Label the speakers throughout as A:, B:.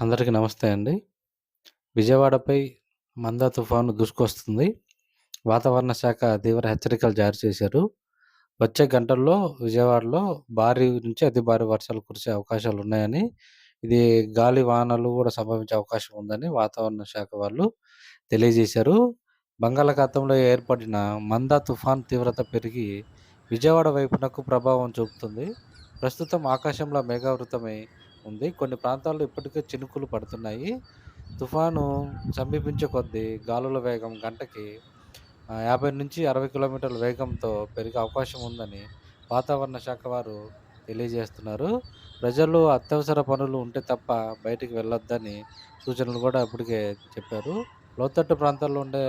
A: అందరికీ నమస్తే అండి. విజయవాడపై మందా తుఫాను దూసుకొస్తుంది. వాతావరణ శాఖ తీవ్ర హెచ్చరికలు జారీ చేశారు. వచ్చే గంటల్లో విజయవాడలో భారీ నుంచి అతి భారీ వర్షాలు కురిసే అవకాశాలు ఉన్నాయని ఇది గాలి, వానలు కూడా సంభవించే అవకాశం ఉందని వాతావరణ శాఖ వాళ్ళు తెలియజేశారు. బంగాళాఖాతంలో ఏర్పడిన మందా తుఫాన్ తీవ్రత పెరిగి విజయవాడ వైపునకు ప్రభావం చూపుతుంది. ప్రస్తుతం ఆకాశంలో మేఘావృతమై ఉంది. కొన్ని ప్రాంతాల్లో ఇప్పటికే చినుకులు పడుతున్నాయి. తుఫాను సమీపించే కొద్దీ గాలుల వేగం గంటకి యాభై నుంచి అరవై కిలోమీటర్ల వేగంతో పెరిగే అవకాశం ఉందని వాతావరణ శాఖ వారు తెలియజేస్తున్నారు. ప్రజలు అత్యవసర పనులు ఉంటే తప్ప బయటికి వెళ్ళొద్దని సూచనలు కూడా ఇప్పటికే చెప్పారు. లోతట్టు ప్రాంతాల్లో ఉండే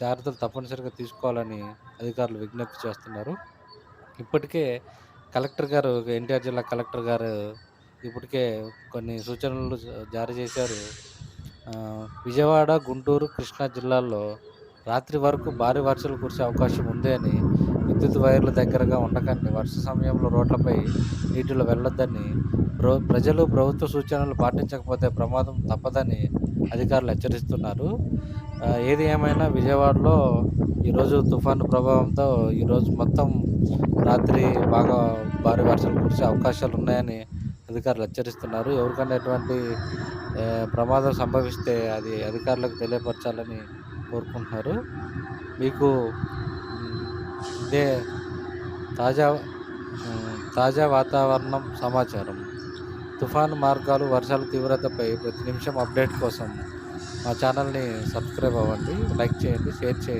A: జాగ్రత్తలు తప్పనిసరిగా తీసుకోవాలని అధికారులు విజ్ఞప్తి చేస్తున్నారు. ఇప్పటికే కలెక్టర్ గారు ఎన్టీఆర్ జిల్లా కలెక్టర్ గారు ఇప్పటికే కొన్ని సూచనలు జారీ చేశారు. విజయవాడ, గుంటూరు, కృష్ణా జిల్లాల్లో రాత్రి వరకు భారీ వర్షాలు కురిసే అవకాశం ఉంది అని, విద్యుత్ వైర్లు దగ్గరగా ఉండకండి, వర్ష సమయంలో రోడ్లపై నీటిలో వెళ్ళొద్దని, ప్రజలు ప్రభుత్వ సూచనలు పాటించకపోతే ప్రమాదం తప్పదని అధికారులు హెచ్చరిస్తున్నారు. ఏది ఏమైనా విజయవాడలో ఈరోజు తుఫాను ప్రభావంతో ఈరోజు మొత్తం రాత్రి బాగా భారీ వర్షాలు కురిసే అవకాశాలు ఉన్నాయని అధికారులు హెచ్చరిస్తున్నారు. ఎవరికైనా ఎటువంటి ప్రమాదం సంభవిస్తే అది అధికారులకు తెలియపరచాలని కోరుకుంటున్నారు. మీకు ఇదే తాజా తాజా వాతావరణం సమాచారం, తుఫాను మార్గాలు, వర్షాల తీవ్రతపై ప్రతి నిమిషం అప్డేట్ కోసం మా ఛానల్‌ని సబ్స్క్రైబ్ అవ్వండి. లైక్ చేయండి, షేర్ చేయండి.